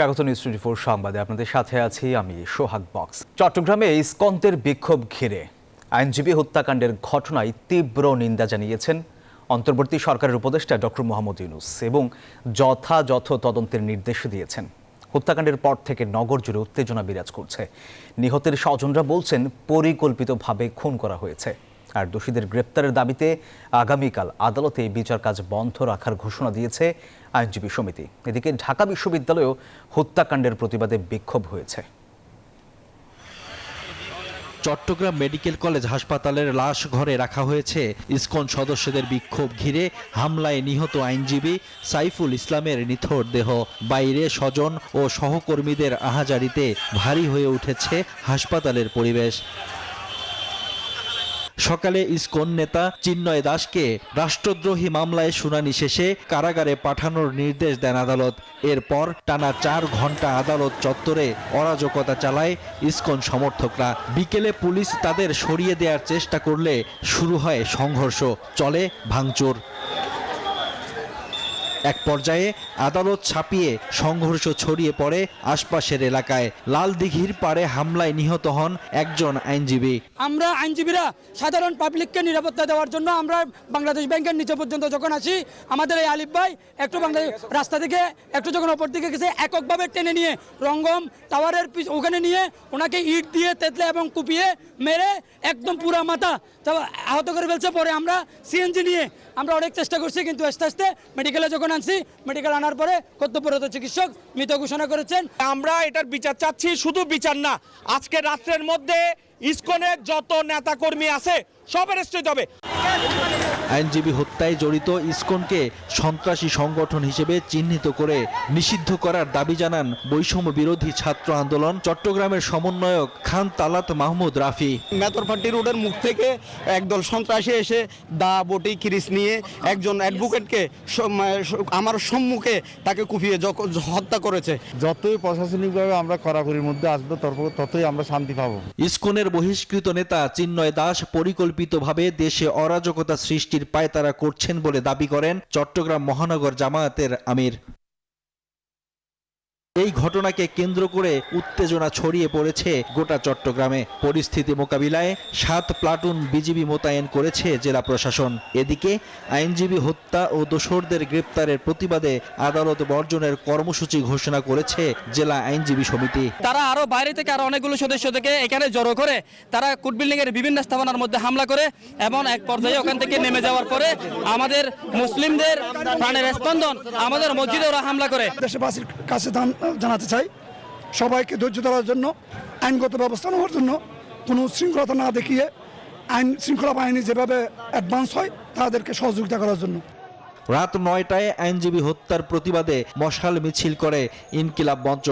স্বাগত news twenty four সংবাদে। আপনাদের সাথে আছি আমি সোহাগ বক্স। চট্টগ্রামে ইস্কন্তের বিক্ষোভ ঘিরে আইনজীবী হত্যাকাণ্ডের ঘটনায় তীব্র নিন্দা জানিয়েছেন অন্তর্বর্তী সরকারের উপদেষ্টা ডক্টর মোহাম্মদ ইউনুস এবং যথাযথ তদন্তের নির্দেশ দিয়েছেন। হত্যাকাণ্ডের পর থেকে নগর জুড়ে উত্তেজনা বিরাজ করছে। নিহতের স্বজনরা বলছেন, পরিকল্পিতভাবে খুন করা হয়েছে। আর দোষীদের গ্রেপ্তারের দাবিতে আগামীকাল আদালতে বিচার কাজ বন্ধ রাখার ঘোষণা দিয়েছে আইনজীবী সমিতি। এদিকে ঢাকা বিশ্ববিদ্যালয়েও হত্যাকাণ্ডের প্রতিবাদে বিক্ষোভ হয়েছে। চট্টগ্রাম মেডিকেল কলেজ হাসপাতালের লাশ ঘরে রাখা হয়েছে। ইসকন সদস্যদের বিক্ষোভ ঘিরে হামলায় নিহত আইনজীবী সাইফুল ইসলামের নিথর দেহ। বাইরে স্বজন ও সহকর্মীদের আহাজারিতে ভারী হয়ে উঠেছে হাসপাতালের পরিবেশ। সকালে ইসকন নেতা চিন্ময় দাসকে রাষ্ট্রদ্রোহী মামলায় শুনানি শেষে কারাগারে পাঠানোর নির্দেশ দেন আদালত। এরপর টানা চার ঘণ্টা আদালত চত্বরে অরাজকতা চালায় ইসকন সমর্থকরা। বিকেলে পুলিশ তাদের সরিয়ে দেওয়ার চেষ্টা করলে শুরু হয় সংঘর্ষ, চলে ভাঙচুর। এক পর্যায়ে আদালত ছাপিয়ে সংঘর্ষ ছড়িয়ে পড়ে আশপাশের এলাকায়। লাল দিঘির পাড়ে হামলায় নিহত হন একজন আইনজীবী। আমরা আইনজীবীরা সাধারণ পাবলিককে নিরাপত্তা দেওয়ার জন্য আমরা বাংলাদেশ ব্যাংকের নিচে পর্যন্ত যখন আসি, আমাদের এই আলিফ ভাই একটু বাংলাদেশ রাস্তা থেকে একটু যখন ওপর দিকে গেছে, এককভাবে টেনে নিয়ে রঙ্গম টাওয়ারের ওখানে নিয়ে ওনাকে ইট দিয়ে তেতলে এবং কুপিয়ে মেরে একদম পুরা মাথা আহত করে ফেলছে। পরে আমরা সিএনজি নিয়ে আমরা অনেক চেষ্টা করছি, কিন্তু আস্তে আস্তে মেডিকেলে যখন আনছি মেডিকেল আনার পরে কর্তব্যরত চিকিৎসক মৃত ঘোষণা করেছেন। আমরা এটার বিচার চাচ্ছি, শুধু বিচার না, আজকে রাত্রের মধ্যে ইসকনের যত নেতাকর্মী আছে, সব অ্যারেস্ট হবে। আইনজীবী হত্যায় জড়িত ইসকনকে সন্ত্রাসী সংগঠন হিসেবে চিহ্নিত করে নিষিদ্ধ করার দাবি জানান বৈষম্য বিরোধী ছাত্র আন্দোলন চট্টগ্রামের সমন্বয়ক খান তালাত মাহমুদ রাফি। মেতরপাটি রোডের মুখ থেকে একদল সন্ত্রাসী এসে দা বটি কিরিস নিয়ে একজন অ্যাডভোকেটকে আমার সম্মুখে তাকে কুপিয়ে হত্যা করেছে। যতই প্রশাসনিকভাবে আমরা কড়াকড়ির মধ্যে আসব তত- ততই আমরা শান্তি পাবো। ইসকনের বহিষ্কৃত নেতা চিন্ময় দাস পরিকল্পিতভাবে দেশে অরাজকতা সৃষ্টির পায় তারা করছেন বলে দাবি করেন চট্টগ্রাম মহানগর জামায়াতের আমির। এই ঘটনাকে কেন্দ্র করে উত্তেজনা ছড়িয়ে পড়েছে গোটা চট্টগ্রামে। পরিস্থিতি মোকাবিলায় সাত প্লাটুন বিজিবি মোতায়েন করেছে জেলা প্রশাসন। এদিকে আইনজীবী হত্যা ও দোসরদের গ্রেপ্তারের প্রতিবাদে আদালত বর্জনের কর্মসূচি ঘোষণা করেছে জেলা আইনজীবী সমিতি। তারা আরও বাইরে থেকে আরও অনেকগুলো সদস্য থেকে এখানে জড়ো করে তারা কোর্ট বিল্ডিং এর বিভিন্ন স্থাপনার মধ্যে হামলা করে এবং এক পর্যায়ে ওখান থেকে নেমে যাওয়ার পরে আমাদের মুসলিমদের প্রাণের স্পন্দন আমাদের মসজিদে ওরা হামলা করে। দেশবাসীর কাছে জানাতে চাই। সবাইকে ধৈর্য ধরার জন্য আইনগত ব্যবস্থা নেওয়ার জন্য কোনো শৃঙ্খলতা না দেখিয়ে আইন শৃঙ্খলা বাহিনী যেভাবে অ্যাডভান্স হয় তাদেরকে সহযোগিতা করার জন্য। রাত নয়টায় আইনজীবী হত্যার প্রতিবাদে মশাল মিছিল করে ইনকিলাব মঞ্চ।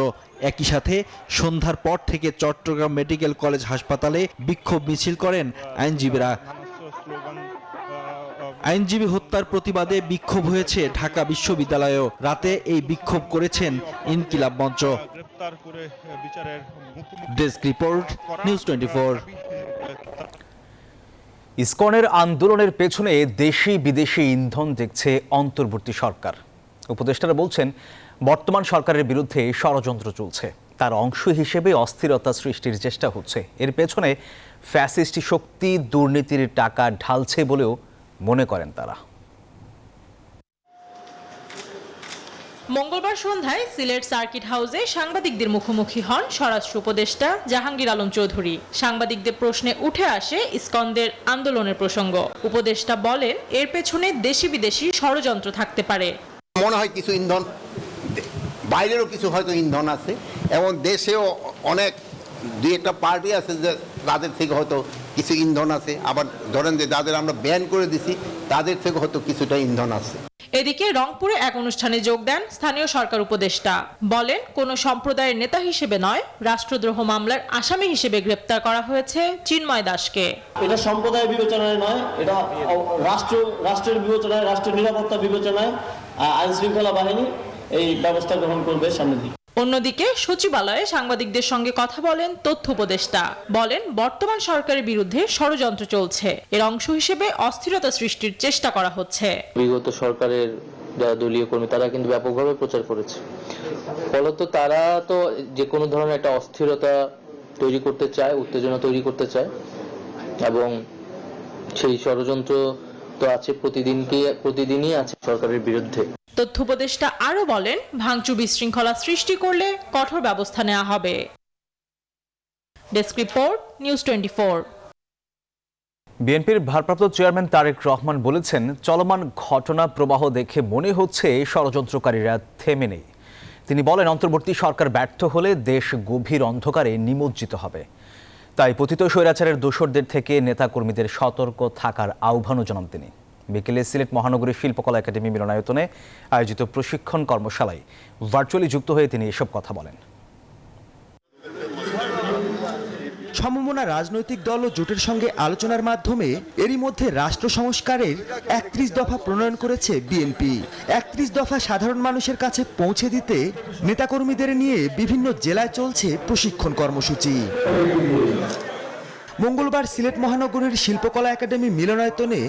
একই সাথে সন্ধ্যার পর থেকে চট্টগ্রাম মেডিকেল কলেজ হাসপাতালে বিক্ষোভ মিছিল করেন আইনজীবীরা। আইনজীবী হত্যার প্রতিবাদে বিক্ষোভ হয়েছে ঢাকা বিশ্ববিদ্যালয়েও। রাতে এই বিক্ষোভ করেছেন Inqilab Mancha. Desk report news twenty four. ইসকনের আন্দোলনের পেছনে দেশি বিদেশি ইন্ধন দেখছে অন্তর্বর্তী সরকার। উপদেষ্টারা বলছেন বর্তমান সরকারের বিরুদ্ধে ষড়যন্ত্র চলছে। তার অংশ হিসেবে অস্থিরতা সৃষ্টির চেষ্টা হচ্ছে। এর পেছনে ফ্যাসিস্ট শক্তি দুর্নীতির টাকা ঢালছে বলেও মনে করেন তারা। মঙ্গলবার সন্ধ্যায় সিলেট সার্কিট হাউসে সাংবাদিকদের মুখোমুখি হন স্বরাষ্ট্র উপদেষ্টা জাহাঙ্গীর আলম চৌধুরী। সাংবাদিকদের প্রশ্নে উঠে আসে ইসকন্দের আন্দোলনের প্রসঙ্গ। উপদেষ্টা বলেন এর পেছনে দেশি বিদেশি ষড়যন্ত্র থাকতে পারে। মনে হয় কিছু ইন্ধন বাইরেরও কিছু হয়তো ইন্ধন আছে এবং দেশেও অনেক দুই একটা পার্টি আছে যে তাদের থেকে হয়তো কিছু ইন্ধন আছে আবার ধরেন যে যাদের আমরা ব্যান করে দিছি তাদের থেকে হয়তো কিছুটা ইন্ধন আছে। এদিকে রংপুরে এক অনুষ্ঠানে যোগ দেন স্থানীয় সরকার উপদেষ্টা। বলেন কোন সম্প্রদায়ের নেতা হিসেবে নয় রাষ্ট্রদ্রোহ মামলার আসামি হিসেবে গ্রেপ্তার করা হয়েছে চিন্ময় দাসকে। এটা সম্প্রদায় বিবেচনায় নয় এটা রাষ্ট্র রাষ্ট্রের বিবেচনায় রাষ্ট্রের নিরাপত্তা বিবেচনায় আইন শৃঙ্খলা বাহিনী এই ব্যবস্থা গ্রহণ করবে সামনের দিকে। অন্যদিকে সচিবালয়ে সাংবাদিকদের সঙ্গে কথা বলেন তথ্য উপদেষ্টা। বলেন, বর্তমান সরকারের বিরুদ্ধে ষড়যন্ত্র চলছে। এর অংশ হিসেবে অস্থিরতা সৃষ্টির চেষ্টা করা হচ্ছে। বিগত সরকারের যারা দলীয় কর্মী, তারা কিন্তু ব্যাপকভাবে প্রচার করেছে। ফলত তারা তো যে কোনো ধরনের একটা অস্থিরতা তৈরি করতে চায়, উত্তেজনা তৈরি করতে চায় এবং সেই ষড়যন্ত্র তো আছে প্রতিদিনকে, প্রতিদিনই আছে সরকারের বিরুদ্ধে। তথ্য উপদেষ্টা আরও বলেন, ভাঙচুর বিশৃঙ্খলা সৃষ্টি করলে কঠোর ব্যবস্থা নেওয়া হবে। ডেস্ক রিপোর্ট, নিউজ টোয়েন্টি বিএনপির ভারপ্রাপ্ত চেয়ারম্যান তারেক রহমান বলেছেন, চলমান ঘটনা প্রবাহ দেখে মনে হচ্ছে ষড়যন্ত্রকারীরা থেমে নেই। তিনি বলেন, অন্তর্বর্তী সরকার ব্যর্থ হলে দেশ গভীর অন্ধকারে নিমজ্জিত হবে। তাই পতিত স্বৈরাচারের দোসরদের থেকে নেতাকর্মীদের সতর্ক থাকার আহ্বানও জানান তিনি। বিকেলে সিলেট মহানগরী শিল্পকলা একাডেমি মিলনায়তনে আয়োজিত প্রশিক্ষণ কর্মশালায় ভার্চুয়ালি যুক্ত হয়ে তিনি এসব কথা বলেন। সমমনা রাজনৈতিক দল ও জোটের সঙ্গে আলোচনার মাধ্যমে এরই মধ্যে রাষ্ট্র সংস্কারের একত্রিশ দফা প্রণয়ন করেছে বিএনপি। একত্রিশ দফা সাধারণ মানুষের কাছে পৌঁছে দিতে নেতাকর্মীদের নিয়ে বিভিন্ন জেলায় চলছে প্রশিক্ষণ কর্মসূচি। মঙ্গলবার সিলেট মহানগরীর শিল্পকলা একাডেমি মিলনায়তনে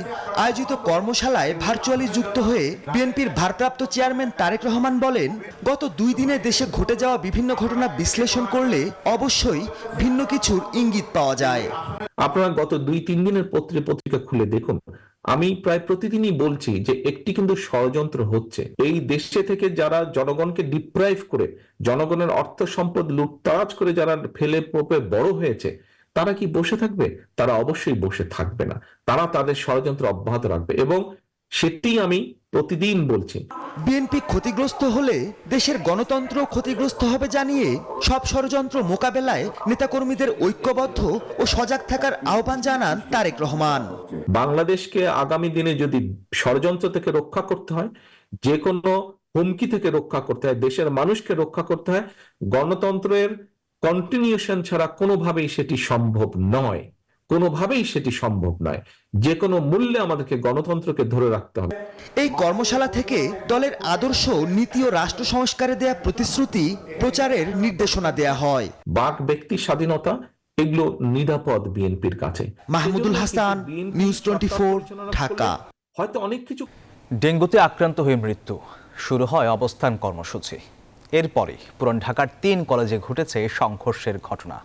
আয়োজিত কর্মশালায় ভার্চুয়ালি যুক্ত হয়ে বিএনপির ভারপ্রাপ্ত চেয়ারম্যান তারেক রহমান বলেন, গত দুই দিনে দেশে ঘটে যাওয়া বিভিন্ন ঘটনা বিশ্লেষণ করলে অবশ্যই ভিন্ন কিছুর ইঙ্গিত পাওয়া যায়। আপনারা গত দুই তিন দিনের পত্রে পত্রিকা খুলে দেখুন। আমি প্রায় প্রতিদিনই বলছি যে একটি কিন্তু ষড়যন্ত্র হচ্ছে। এই দেশে থেকে যারা জনগণকে ডিপ্রাইভ করে, জনগণের অর্থ সম্পদ লুটতারাজ করে যারা ফেলে পোপে বড় হয়েছে তারা কি বসে থাকবে? তারা অবশ্যই বসে থাকবে না। তারা তাদের ষড়যন্ত্র অব্যাহত রাখবে এবং সেটি আমি প্রতিদিন বলছি। বিএনপি ক্ষতিগ্রস্ত হলে দেশের গণতন্ত্র ক্ষতিগ্রস্ত হবে জানিয়ে সব ষড়যন্ত্র মোকাবেলায় নেতাকর্মীদের ঐক্যবদ্ধ ও সজাগ থাকার আহ্বান জানান তারেক রহমান। বাংলাদেশকে আগামী দিনে যদি ষড়যন্ত্র থেকে রক্ষা করতে হয় যে কোনো হুমকি থেকে রক্ষা করতে হয় দেশের মানুষকে রক্ষা করতে হয় গণতন্ত্রের কন্টিনিউশন ছাড়া কোনোভাবেই সেটি সম্ভব নয়। কোনোভাবেই সেটি সম্ভব নয়। যে কোনো মূল্যে আমাদেরকে গণতন্ত্রকে ধরে রাখতে হবে। এই কর্মশালা থেকে দলের আদর্শ নীতি ও রাষ্ট্র সংস্কারে দেয়া প্রতিশ্রুতি প্রচারের নির্দেশনা দেয়া হয়। বাক ব্যক্তি স্বাধীনতা এগুলো নিরাপদ বিএনপির কাছে। Mahmudul Hasan news twenty Dhaka. হয়তো অনেক কিছু ডেঙ্গুতে আক্রান্ত হয়ে মৃত্যু। শুরু হয় অবস্থান কর্মসূচি। এরপরে পুরান ঢাকার তিন কলেজে ঘটেছে সংঘর্ষের ঘটনা।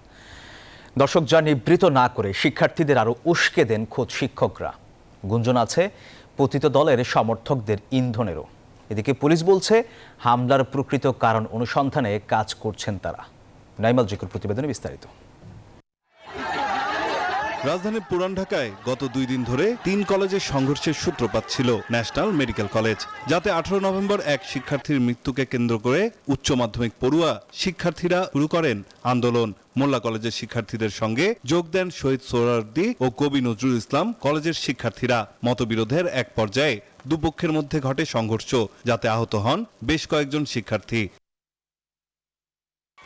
দর্শক, যা নিবৃত না করে শিক্ষার্থীদের আরও উস্কে দেন খোদ শিক্ষকরা। গুঞ্জন আছে পতিত দলের সমর্থকদের ইন্ধনেরও। এদিকে পুলিশ বলছে, হামলার প্রকৃত কারণ অনুসন্ধানে কাজ করছেন তারা। নাইমাল জিকুর প্রতিবেদনে বিস্তারিত। রাজধানীর পুরান ঢাকায় গত দুই দিন ধরে তিন কলেজের সংঘর্ষের সূত্রপাত ছিল ন্যাশনাল মেডিকেল কলেজ, যাতে আঠারো নভেম্বর এক শিক্ষার্থীর মৃত্যুকে কেন্দ্র করে উচ্চ মাধ্যমিক পড়ুয়া শিক্ষার্থীরা শুরু করেন আন্দোলন। মোল্লা কলেজের শিক্ষার্থীদের সঙ্গে যোগ দেন শহীদ সোহরার্দি ও কবি নজরুল ইসলাম কলেজের শিক্ষার্থীরা। মতবিরোধের এক পর্যায়ে দুপক্ষের মধ্যে ঘটে সংঘর্ষ, যাতে আহত হন বেশ কয়েকজন শিক্ষার্থী।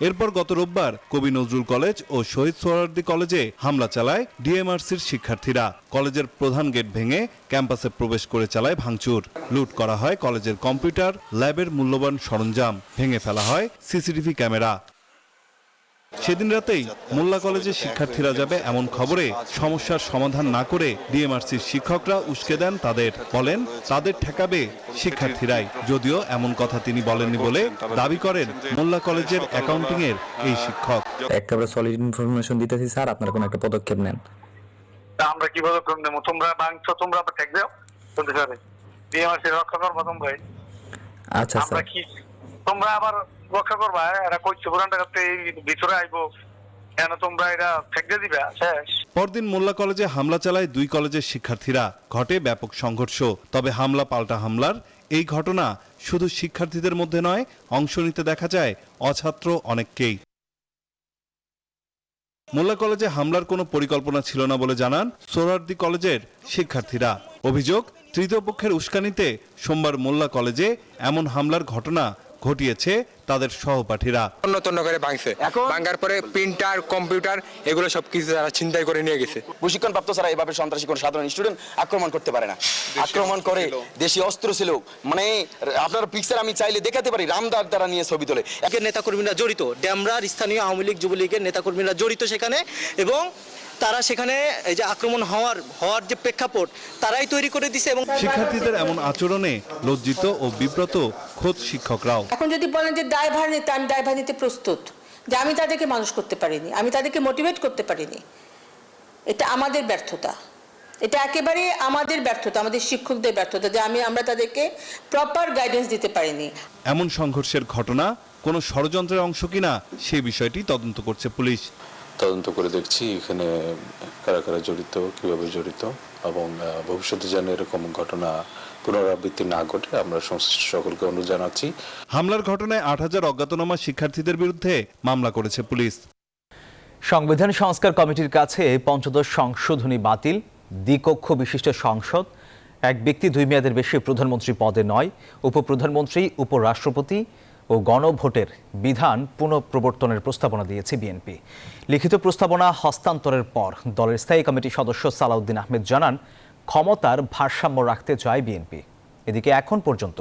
এরপর গত রোববার কবি নজরুল কলেজ ও শহীদ সোহরার্দি কলেজে হামলা চালায় ডিএমআরসির শিক্ষার্থীরা। কলেজের প্রধান গেট ভেঙে ক্যাম্পাসে প্রবেশ করে চালায় ভাঙচুর। লুট করা হয় কলেজের কম্পিউটার, ল্যাবের মূল্যবান সরঞ্জাম। ভেঙে ফেলা হয় সিসিটিভি ক্যামেরা। সেদিন রাতেই মোল্লা কলেজের শিক্ষার্থীরা যাবে এমন খবরে সমস্যার সমাধান না করে ডিএমআরসির শিক্ষকরা উস্কে দেন তাদের বলেন তাদের ঠেকাবে শিক্ষার্থীরাই। যদিও এমন কথা তিনি বলেননি বলে দাবি করেন মোল্লা কলেজের অ্যাকাউন্টিং এর এই শিক্ষক। একেবারে সলিড ইনফরমেশন দিতেছি স্যার আপনারা কোনো একটা পদক্ষেপ নেন। আমরা কীভাবে কম দেবো তোমরা ভাঙছো তোমরা আবার ঠেক দাও বলতে পারে ডিএমআরসি রক্ষা করব তোমরাই। আচ্ছা স্যার। আমরা কি তোমরা আবার রক্ষা করবা, এরা কইছে পুরান ঢাকাতে ভিতরে আইবো। কেন তোমরা এটা ঠেক দিবা? শেষ। পরদিন মোল্লা কলেজে হামলা চালায় দুই কলেজের শিক্ষার্থীরা। ঘটে ব্যাপক সংঘর্ষ। তবে হামলা পাল্টা হামলার। এই ঘটনা শুধু শিক্ষার্থীদের মধ্যে নয়, অংশ নিতে দেখা যায় অছাত্র অনেককেই। মোল্লা কলেজে হামলার কোনো পরিকল্পনা ছিল না বলে জানান সোহরার্দি কলেজের শিক্ষার্থীরা। অভিযোগ, তৃতীয় পক্ষের উস্কানিতে সোমবার মোল্লা কলেজে এমন হামলার ঘটনা ঘটিয়েছে তাদের সহপাঠীরা। তন্ন করে ভাঙছে। ভাঙার পরে প্রিন্টার কম্পিউটার এগুলো সব কিছু তারা ছিনতাই করে নিয়ে গেছে। প্রশিক্ষণ প্রাপ্ত ছাড়া এভাবে সন্ত্রাসী কোনো সাধারণ স্টুডেন্ট আক্রমণ করতে পারে না। আক্রমণ করে দেশি অস্ত্র ছিল। মানে আপনার পিকচার আমি চাইলে দেখাতে পারি রামদার দ্বারা নিয়ে ছবি তোলে। একের নেতাকর্মীরা জড়িত। ড্যামরার স্থানীয় আওয়ামী লীগ যুবলীগের নেতাকর্মীরা জড়িত সেখানে এবং তারা সেখানে এই যে আক্রমণ হওয়ার হওয়ার যে প্রেক্ষাপট তারাই তৈরি করে দিছে এবং শিক্ষার্থীদের এমন আচরণে লজ্জিত ও বিব্রত খোদ শিক্ষকরাও। এখন যদি বলেন যে দায়ভার নিতে আমি দায়ভার নিতে প্রস্তুত যে আমি তাদেরকে মানুষ করতে পারিনি আমি তাদেরকে মোটিভেট করতে পারিনি এটা আমাদের ব্যর্থতা। এটা একেবারে আমাদের ব্যর্থতা আমাদের শিক্ষকদের ব্যর্থতা যে আমি আমরা তাদেরকে প্রপার গাইডেন্স দিতে পারিনি। এমন সংঘর্ষের ঘটনা কোনো ষড়যন্ত্রের অংশ কিনা সে বিষয়টি তদন্ত করছে পুলিশ। তদন্ত করে দেখছি এখানে কারা কারা জড়িত কীভাবে জড়িত এবং ভবিষ্যতে যেন এরকম ঘটনা পুনরাবৃত্তি না ঘটে আমরা সংশ্লিষ্ট সকলকে অনুরোধ জানাচ্ছি। হামলার ঘটনায় আট হাজার অজ্ঞাতনামা শিক্ষার্থীদের বিরুদ্ধে মামলা করেছে পুলিশ। সংবিধান সংস্কার কমিটির কাছে পঞ্চদশ সংশোধনী বাতিল দ্বিকক্ষ বিশিষ্ট সংসদ এক ব্যক্তি দুই মেয়াদের বেশি প্রধানমন্ত্রী পদে নয় উপপ্রধানমন্ত্রী উপরাষ্ট্রপতি ও গণভোটের বিধান পুনঃপ্রবর্তনের প্রস্তাবনা দিয়েছে বিএনপি। লিখিত প্রস্তাবনা হস্তান্তরের পর দলের স্থায়ী কমিটির সদস্য সালাউদ্দিন আহমেদ জানান, ক্ষমতার ভারসাম্য রাখতে চায় বিএনপি। এদিকে এখন পর্যন্ত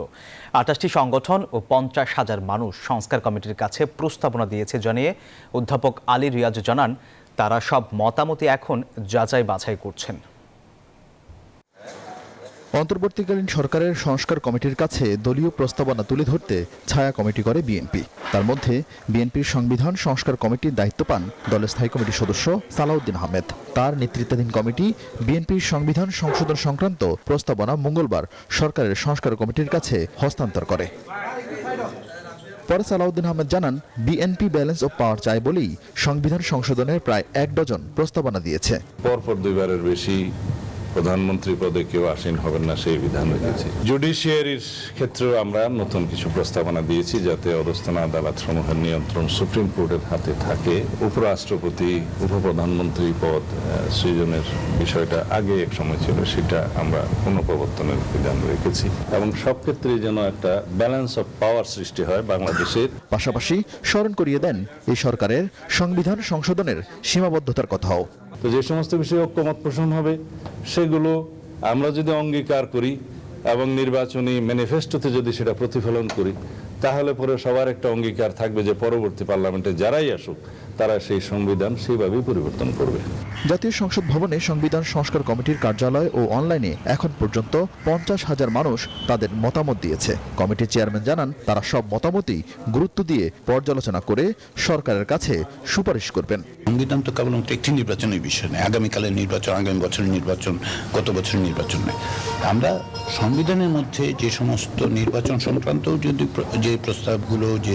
আঠাশটি সংগঠন ও পঞ্চাশ হাজার মানুষ সংস্কার কমিটির কাছে প্রস্তাবনা দিয়েছে জানিয়ে অধ্যাপক আলী রিয়াজ জানান, তারা সব মতামতি এখন যাচাই বাছাই করছেন। অন্তর্বর্তীকালীন সরকারের সংস্কার কমিটির কাছে দলীয় প্রস্তাবনা তুলে ধরতে ছায়া কমিটি করে বিএনপি। তার মধ্যে বিএনপির সংবিধান সংস্কার কমিটির দায়িত্ব পান দলের স্থায়ী কমিটির সদস্য সালাউদ্দিন আহমেদ। তার নেতৃত্বাধীন কমিটি বিএনপির সংবিধান সংশোধন সংক্রান্ত প্রস্তাবনা মঙ্গলবার সরকারের সংস্কার কমিটির কাছে হস্তান্তর করে। পরে সালাউদ্দিন আহমেদ জানান, বিএনপি ব্যালেন্স অফ পাওয়ার চায় বলেই সংবিধান সংশোধনের প্রায় এক ডজন প্রস্তাবনা দিয়েছে। পরপর দুইবারের বেশি প্রধানমন্ত্রী পদে কেউ আসীন হবেন না, সেই বিধান রেখেছি। জুডিশিয়ারির ক্ষেত্রেও আমরা নতুন কিছু প্রস্তাবনা দিয়েছি যাতে অধস্থন আদালত সমূহের নিয়ন্ত্রণ সুপ্রিম কোর্টের হাতে থাকে। উপরাষ্ট্রপতি, উপপ্রধানমন্ত্রী পদ সৃজনের বিষয়টা আগে এক সময় ছিল, সেটা আমরা পুনঃপ্রবর্তনের বিধান রেখেছি। এবং সব ক্ষেত্রেই যেন একটা ব্যালেন্স অফ পাওয়ার সৃষ্টি হয় বাংলাদেশের। পাশাপাশি স্মরণ করিয়ে দেন, এই সরকারের সংবিধান সংশোধনের সীমাবদ্ধতার কথাও। তো যে সমস্ত বিষয়ে ঐক্যমত পোষণ হবে, সেগুলো আমরা যদি অঙ্গীকার করি এবং নির্বাচনী ম্যানিফেস্টোতে যদি সেটা প্রতিফলন করি তাহলে পরে সবার একটা অঙ্গীকার থাকবে যে পরবর্তী পার্লামেন্টে যারাই আসুক তারা সেই সংবিধান সেইভাবেই পরিবর্তন করবে। জাতীয় সংসদ ভবনে সংবিধান সংস্কার কমিটির কার্যালয় ও অনলাইনে এখন পর্যন্ত পঞ্চাশ হাজার মানুষ তাদের মতামত দিয়েছে। কমিটির চেয়ারম্যান জানান তারা সব মতামতই গুরুত্ব দিয়ে পর্যালোচনা করে সরকারের কাছে সুপারিশ করবেন। সংবিধান তো কেবলমাত্র একটি নির্বাচনের বিষয় নয়। আগামীকালের নির্বাচন আগামী বছরের নির্বাচন গত বছরের নির্বাচন নয়। আমরা সংবিধানের মধ্যে যে সমস্ত নির্বাচন সংক্রান্ত যদি যে প্রস্তাবগুলো, যে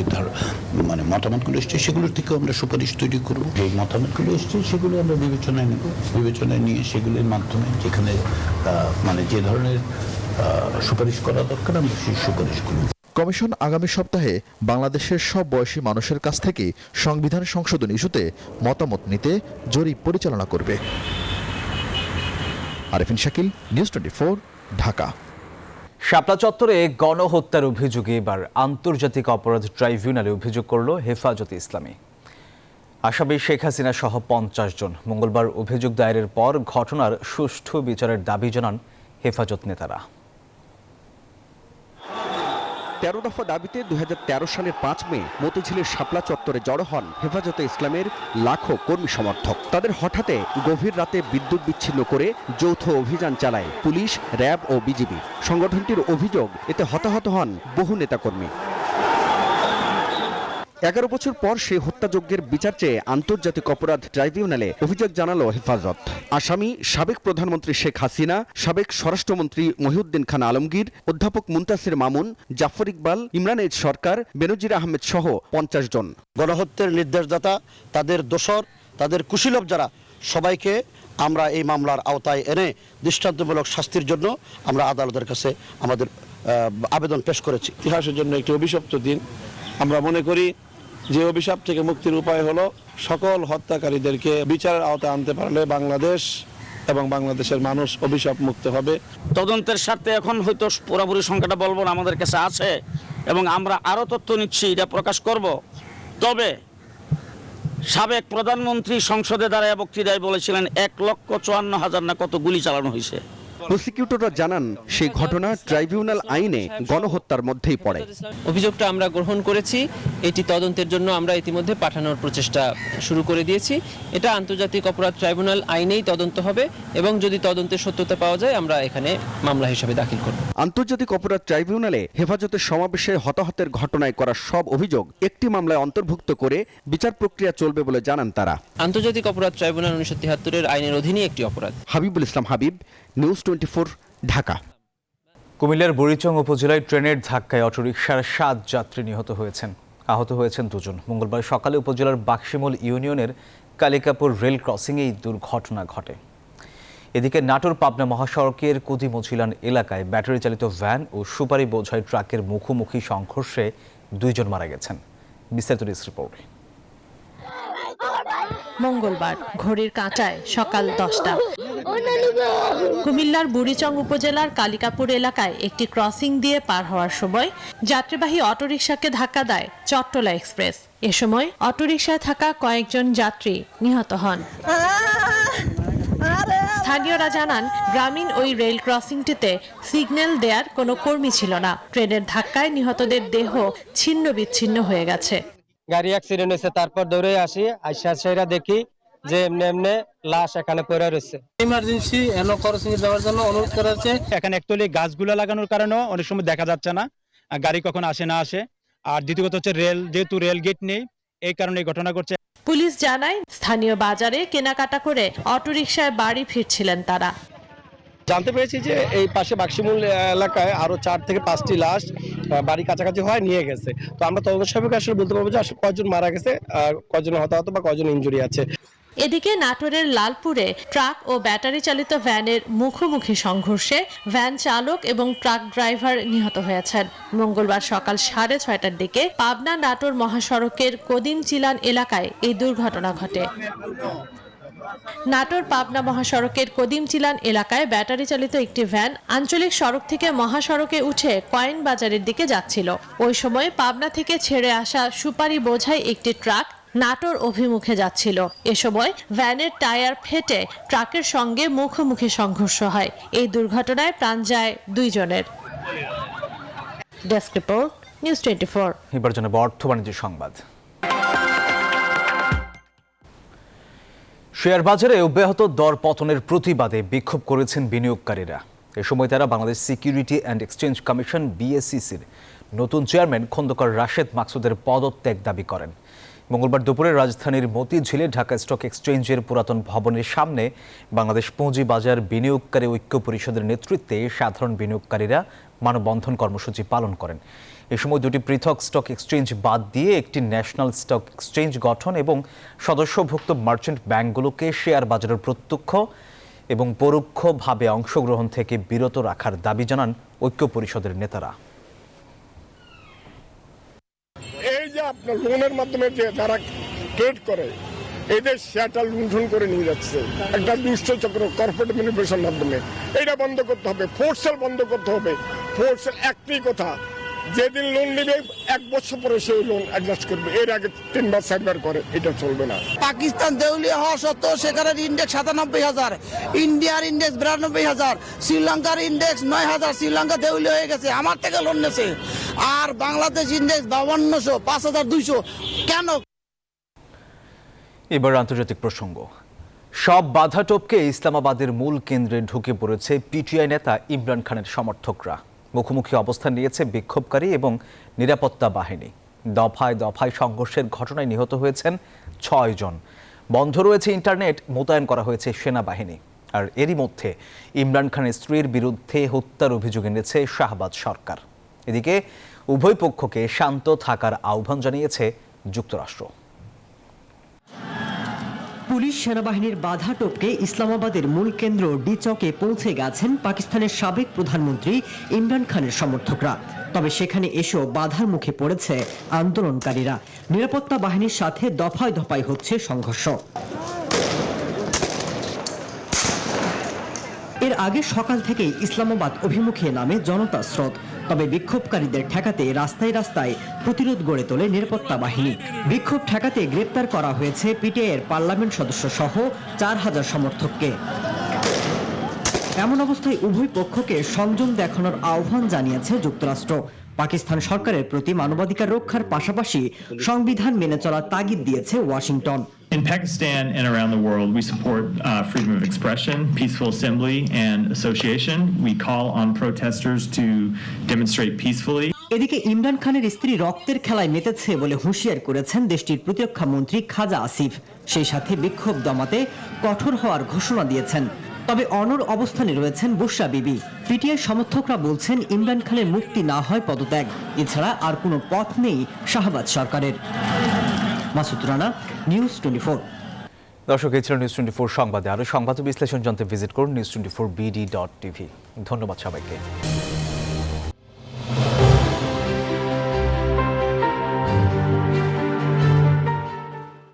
মানে মতামতগুলো এসছে, সেগুলোর থেকেও আমরা সুপারিশ তৈরি করব। যে মতামতগুলো এসছে, সেগুলো আমরা বিবেচনায় নেব। বিবেচনায় নিয়ে সেগুলির মাধ্যমে যেখানে মানে যে ধরনের সুপারিশ করা দরকার, আমরা সেই সুপারিশ করব কমিশন আগামী সপ্তাহে বাংলাদেশের সব বয়সী মানুষের কাছ থেকে সংবিধান সংশোধন ইস্যুতে মতামত নিতে জরিপ পরিচালনা করবে। Arefin Shakil, news twenty Dhaka. শাপলা চত্বরে গণহত্যার অভিযোগে এবার আন্তর্জাতিক অপরাধ ট্রাইব্যুনালে অভিযোগ করল হেফাজতে ইসলামী। আসামি শেখ হাসিনা সহ পঞ্চাশ জন। মঙ্গলবার অভিযোগ দায়েরের পর ঘটনার সুষ্ঠু বিচারের দাবি জানান হেফাজত নেতারা। তেরো দফা দাবিতে দু হাজার তেরো সালের পাঁচ মে মতিঝিলের শাপলা চত্বরে জড়ো হন হেফাজতে ইসলামের লাখো কর্মী সমর্থক। তাদের হঠাতে গভীর রাতে বিদ্যুৎ বিচ্ছিন্ন করে যৌথ অভিযান চালায় পুলিশ, র্যাব ও বিজিবি। সংগঠনটির অভিযোগ, এতে হতাহত হন বহু নেতাকর্মী। এগারো বছর পর সেই হত্যাযজ্ঞের বিচার চেয়ে আন্তর্জাতিক অপরাধ ট্রাইব্যুনালে অভিযোগ জানালো হেফাজত। আসামি সাবেক প্রধানমন্ত্রী শেখ হাসিনা সাবেক স্বরাষ্ট্রমন্ত্রী মহিউদ্দিন খান আলমগীর অধ্যাপক মুন্তাসির মামুন জাফর ইকবাল ইমরান এইচ সরকার বেনজির আহমেদ সহ পঞ্চাশ জন। গণহত্যার নির্দেশদাতা তাদের দোসর তাদের কুশীলভ যারা সবাইকে আমরা এই মামলার আওতায় এনে দৃষ্টান্তমূলক শাস্তির জন্য আমরা আদালতের কাছে আমাদের আবেদন পেশ করেছি। ইতিহাসের জন্য একটি অভিশপ্ত দিন। আমরা মনে করি যে অভিশাপ থেকে মুক্তির উপায় হলো সকল হত্যাকারীদেরকে বিচারের আওতায় আনতে পারলে বাংলাদেশ এবং বাংলাদেশের মানুষ অভিশাপ মুক্ত হবে। তদন্তের স্বার্থে এখন হয়তো পুরোপুরি সংখ্যাটা বলব না, আমাদের কাছে আছে এবং আমরা আরও তথ্য নিচ্ছি, এটা প্রকাশ করব। তবে সাবেক প্রধানমন্ত্রী সংসদে দাঁড়ায় বক্তৃতায় বলেছিলেন, এক লক্ষ চুয়ান্ন হাজার না কত গুলি চালানো হয়েছে। প্রসিকিউটররা জানান সেই ঘটনা ট্রাইব্যুনাল আইনে গণহত্যার মধ্যেই পড়ে। অভিযোগটা আমরা গ্রহণ করেছি। এটি তদন্তের জন্য আমরা ইতিমধ্যে পাঠানোর প্রচেষ্টা শুরু করে দিয়েছি। এটা আন্তর্জাতিক অপরাধ ট্রাইব্যুনাল আইনেই তদন্ত হবে এবং যদি তদন্তের সত্যতা পাওয়া যায় আমরা এখানে মামলা হিসেবে দাখিল করব। আন্তর্জাতিক অপরাধ ট্রাইব্যুনালে হেফাজতের সমাবেশে হতাহতের ঘটনায় করা সব অভিযোগ একটি মামলায় অন্তর্ভুক্ত করে বিচার প্রক্রিয়া চলবে বলে জানান তারা। আন্তর্জাতিক অপরাধ ট্রাইব্যুনাল উনিশশো তিয়াত্তরের আইনের অধীনে একটি অপরাধ। Habibul Islam Habib news twenty Dhaka. কুমিল্লার বুড়িচং উপজেলায় ট্রেনের ধাক্কায় অটোরিকশার সাত যাত্রী নিহত হয়েছেন। আহত হয়েছেন দুজন। মঙ্গলবার সকালে উপজেলার বাক্সিমল ইউনিয়নের কালিকাপুর রেল ক্রসিংয়ে এই দুর্ঘটনা ঘটে। এদিকে নাটোর পাবনা মহাসড়কের কুদিমছিলান এলাকায় ব্যাটারি চালিত ভ্যান ও সুপারি বোঝাই ট্রাকের মুখোমুখি সংঘর্ষে দুইজন মারা গেছেন। বিস্তারিত রিপোর্ট। মঙ্গলবার ঘড়ির কাঁটায় সকাল দশটা। কুমিল্লার বুড়িচং উপজেলার কালিকাপুর এলাকায় একটি ক্রসিং দিয়ে পার হওয়ার সময় যাত্রীবাহী অটোরিকশাকে ধাক্কা দেয় চট্টলা এক্সপ্রেস। এ সময় অটোরিকশায় থাকা কয়েকজন যাত্রী নিহত হন। স্থানীয়রা জানান, গ্রামীণ ওই রেল ক্রসিংটিতে সিগন্যাল দেয়ার কোনো কর্মী ছিল না। ট্রেনের ধাক্কায় নিহতদের দেহ ছিন্ন বিচ্ছিন্ন হয়ে গেছে। গাড়ি অ্যাক্সিডেন্ট হয়েছে, তারপর দৌড়ে আসি, আইসা দেখি যে এমনি এমনি লাশ এখানে পড়ে রয়েছে। ইমার্জেন্সি এনো ক্রসিং যাওয়ার জন্য অনুরোধ করা হচ্ছে এখানে একচুয়ালি গাছগুলো লাগানোর কারণেও অনেক সময় দেখা যাচ্ছে না গাড়ি কখন আসে না আসে। আর দ্বিতীয়ত হচ্ছে রেল যেহেতু রেল গেট নেই এই কারণে এই ঘটনা ঘটছে। পুলিশ জানায় স্থানীয় বাজারে কেনাকাটা করে অটোরিকশায় বাড়ি ফিরছিলেন তারা। জানতে পেরেছি যে এই পাশে বাক্সিমূল এলাকায় আরও চার থেকে পাঁচটি লাশ বাড়ি কাছাকাছি হয় নিয়ে গেছে। তো আমরা তদন্ত সাপেক্ষে আসলে বলতে পারব যে আসলে কয়জন মারা গেছে আর কয়জন হতাহত বা কয়জন ইঞ্জুরি আছে। এদিকে নাটোরের লালপুরে ট্রাক ও ব্যাটারি চালিত ভ্যানের মুখোমুখি সংঘর্ষে ভ্যান চালক এবং ট্রাক ড্রাইভার নিহত হয়েছেন। মঙ্গলবার সকাল সাড়ে ছয়টার দিকে পাবনা নাটোর মহাসড়কের কদিম চিলান এলাকায় এই দুর্ঘটনা ঘটে। নাটোর পাবনা মহাসড়কের কদিম চিলান এলাকায় ব্যাটারি চালিত একটি ভ্যান আঞ্চলিক সড়ক থেকে মহাসড়কে উঠে কয়েন বাজারের দিকে যাচ্ছিল। ওই সময় পাবনা থেকে ছেড়ে আসা সুপারি বোঝাই একটি ট্রাক নাটোর অভিমুখে যাচ্ছিল। এ সময় ভ্যানের টায়ার ফেটে ট্রাকের সঙ্গে মুখোমুখি সংঘর্ষ হয়। এই দুর্ঘটনায় প্রাণ যায় দুইজনের। ডেস্ক রিপোর্ট নিউজ টোয়েন্টি এবার জানাব অর্থ বাণিজ্য সংবাদ। শেয়ার বাজারে অব্যাহত দর পতনের প্রতিবাদে বিক্ষোভ করেছেন বিনিয়োগকারীরা। এ সময় তারা Bangladesh security and exchange commission বিএসসিসির নতুন চেয়ারম্যান খন্দকার রাশেদ মাকসুদের পদত্যাগ দাবি করেন। মঙ্গলবার দুপুরে রাজধানীর মতিঝিলে ঢাকা স্টক এক্সচেঞ্জের পুরাতন ভবনের সামনে বাংলাদেশ পুঁজি বাজার বিনিয়োগকারী ঐক্য পরিষদের নেতৃত্বে সাধারণ বিনিয়োগকারীরা মানববন্ধন কর্মসূচি পালন করেন। এ সময় দুটি পৃথক স্টক এক্সচেঞ্জ বাদ দিয়ে একটি ন্যাশনাল স্টক এক্সচেঞ্জ গঠন এবং সদস্যভুক্ত মার্চেন্ট ব্যাংকগুলোকে শেয়ার বাজারের প্রত্যক্ষ এবং পরোক্ষভাবে অংশগ্রহণ থেকে বিরত রাখার দাবি জানান ঐক্য পরিষদের নেতারা। যে আপনার লোনের মাধ্যমে যে যারা ট্রেড করে এদের শেয়ারটা লুণ্ঠন করে নিয়ে যাচ্ছে, একটা দুষ্ট চক্র কর্পোরেট ম্যানিপুলেশন মাধ্যমে এটা বন্ধ করতে হবে ফোর্সেল বন্ধ করতে হবে। ফোর্সেল একটি কথা যেদিন লোন নেবে এক বছর পরে সেই লোন অ্যাডজাস্ট করবে। এর আগে তিনবার চারবার করে এটা চলবে না। পাকিস্তান দেউলিয়া হওয়া সত্ত্বেও সেখানের ইন্ডেক্স সাতানব্বই হাজার ইন্ডিয়ার ইন্ডেক্স বিরানব্বই হাজার শ্রীলঙ্কার ইন্ডেক্স নয় হাজার শ্রীলঙ্কা দেউলিয়া হয়ে গেছে আমার থেকে লোন নেছে আর বাংলাদেশ ইন্ডেক্স বাউান্নশো পাঁচ হাজার দুইশো কেন? এবার আন্তর্জাতিক প্রসঙ্গ। সব বাধা টপকে ইসলামাবাদের মূল কেন্দ্রে ঢুকে পড়েছে পিটিআই নেতা ইমরান খানের সমর্থকরা। মুখোমুখি অবস্থান নিয়েছে বিক্ষোভকারী এবং নিরাপত্তা বাহিনী। দফায় দফায় সংঘর্ষের ঘটনায় নিহত হয়েছেন ছয় জন। বন্ধ রয়েছে ইন্টারনেট, মোতায়েন করা হয়েছে সেনাবাহিনী। আর এরই মধ্যে ইমরান খানের স্ত্রীর বিরুদ্ধে হত্যার অভিযোগ এনেছে শাহবাজ সরকার। এদিকে উভয় পক্ষকে শান্ত থাকার আহ্বান জানিয়েছে যুক্তরাষ্ট্র। পুলিশ সেনাবাহিনীর বাধা টপকে ইসলামাবাদের মূল কেন্দ্র ডিচকে পৌঁছে গেছেন পাকিস্তানের সাবেক প্রধানমন্ত্রী ইমরান খানের সমর্থকরা। তবে সেখানে এসেও বাধার মুখে পড়েছে আন্দোলনকারীরা। নিরাপত্তা বাহিনীর সাথে দফায় দফায় হচ্ছে সংঘর্ষ। এর আগে সকাল থেকেই ইসলামাবাদ অভিমুখে নামে জনতা স্রোত। তবে বিক্ষোভকারীদের ঠেকাতে রাস্তায় রাস্তায় প্রতিরোধ গড়ে তোলে নিরাপত্তা বাহিনী। বিক্ষোভ ঠেকাতে গ্রেপ্তার করা হয়েছে পিটিআইয়ের পার্লামেন্ট সদস্য সহ চার হাজার সমর্থককে। এমন অবস্থায় উভয় পক্ষকে সংযম দেখানোর আহ্বান জানিয়েছে যুক্তরাষ্ট্র। পাকিস্তান সরকারের প্রতি মানবাধিকার রক্ষার পাশাপাশি সংবিধান মেনে চলার তাগিদ দিয়েছে Washington. In Pakistan and around the world, we support uh, freedom of expression, peaceful assembly, and association. We call on protesters to demonstrate peacefully. এদিকে ইমরান খানের স্ত্রী রক্তের খেলায় মেতেছে বলে হুঁশিয়ার করেছেন দেশটির প্রতিরক্ষা মন্ত্রী খাজা আসিফ। সেই সাথে বিক্ষোভ দমাতে কঠোর হওয়ার ঘোষণা দিয়েছেন। তবে অনর অবস্থানে রয়েছেন বুশরা বিবি। পিটিআই সমর্থকরা বলছেন ইমরান খানের মুক্তি না হয় পদত্যাগ। এছাড়া আর কোনো পথ নেই শাহবাজ সরকারের। Masud Rana news twenty four দর্শক এই ছিল নিউজ টোয়েন্টি ফোর সংবাদে। আরও সংবাদ বিশ্লেষণ জানতে ভিজিট করুন news twenty four BD dot TV ধন্যবাদ সবাইকে।